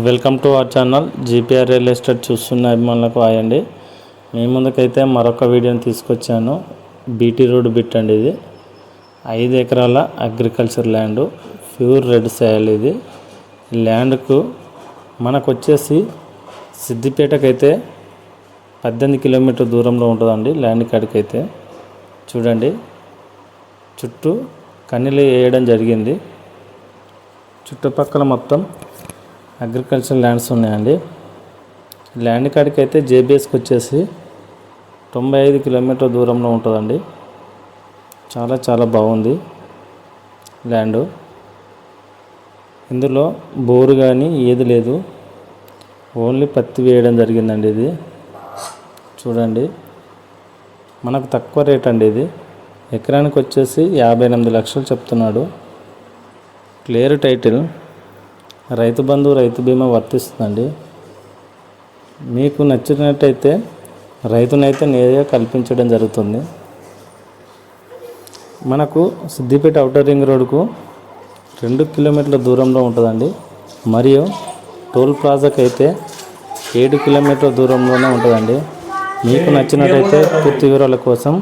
Welcome to our channel. GPR real estate చూస్తున్న అభిమానులకు hi మీ ముందుకైతే మరొక వీడియోని తీసుకొచ్చాను. బీటీ రోడ్ బిట్ అండి ఇది. ఐదు ఎకరాల agriculture land pure red soil ఇది. ల్యాండ్కు మనకు వచ్చేసి సిద్దిపేటకైతే పద్దెనిమిది కిలోమీటర్ దూరంలో ఉంటుందండి ల్యాండ్ కాడికైతే. చూడండి. చుట్టూ కన్నీళ్ళు వేయడం జరిగింది. చుట్టుపక్కల మొత్తం అగ్రికల్చర్ ల్యాండ్స్ ఉన్నాయండి. ల్యాండ్ కాడికి అయితే జేబీఎస్కి వచ్చేసి తొంభై ఐదు కిలోమీటర్ దూరంలో ఉంటుందండి. చాలా చాలా బాగుంది ల్యాండ్. ఇందులో బోరు కానీ ఏది లేదు. ఓన్లీ పత్తి వేయడం జరిగిందండి ఇది. చూడండి. మనకు తక్కువ రేట్ అండి ఇది. ఎకరానికి వచ్చేసి యాభై ఎనిమిది లక్షలు చెప్తున్నాడు. Clear title. రైతు బంధు రైతు బీమా వర్తిస్తుందండి. మీకు నచ్చినట్టయితే రైతునైతే నేరుగా కల్పించడం జరుగుతుంది. మనకు సిద్దిపేట అవుటర్ రింగ్ రోడ్కు రెండు కిలోమీటర్ల దూరంలో ఉంటుందండి. మరియు టోల్ ప్లాజాకి అయితే ఏడు కిలోమీటర్ల దూరంలోనే ఉంటుందండి. మీకు నచ్చినట్టయితే పూర్తి వివరాల కోసం